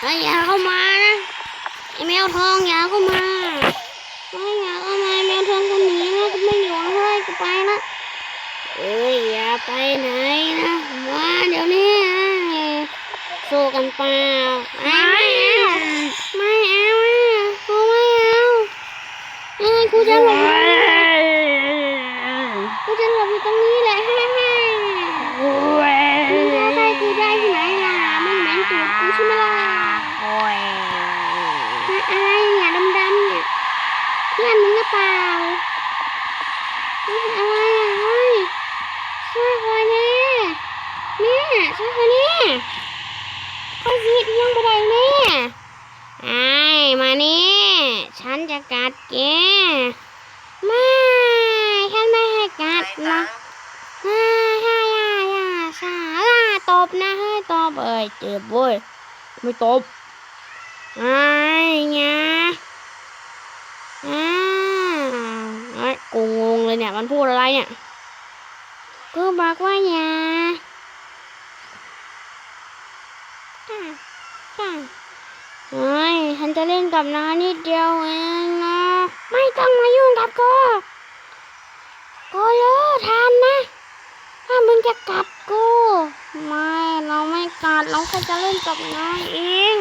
เฮ้ยอย่าเข้ามานะไอแมวทองอย่าเข้ามาเฮ้ยอย่าเข้ามาแมวทองคนนี้นะกูไม่อยู่นะเฮ้ยกูไปละเอ้ยอย่าไปไหนนะมาเดี๋ยวนี้สู้กันเปล่าไม่เอาไม่เอาอะกูไม่เอาเอ้ยกูจะหลบกูจะหลบอยู่ตรงนี้แหละฮ่าฮ่า มึงเอาไปกูได้ที่ไหนล่ะมันเหม็นตูดกูใช่ไหมล่ะ โอ้ย อะไรเนี่ยดำๆเนี่ยเพื่อนมึงห รือเปล่าเฮ้ยอะไรอะเฮ้ยช่วยคอยแน่แม่ช่วยคอยแน่คอยสีเที่ยงไปได้แม่ไอ้มานี่ฉันจะกัดแกไม่ฉันไม่ให้กัดนะฮ่าฮ่าย่าย่าชาล่าตบนะเฮ้ยตบเอ้ยเจ็บเว้ยไม่ตบไอ้เนี่ยอ้าวไอ้ยกูงง เนี่ยมันพูดอะไรเนี่ย กูบอกว่าอย่าเฮ้ยฉันจะเล่นกับน้านิดเดียวเองนะ ไม่ต้องมายุ่งกับกูกูรู้ทันนะ ถ้ามึงจะกัดกู ไม่ เราไม่กัด เราแค่จะเล่นกับน้องเอง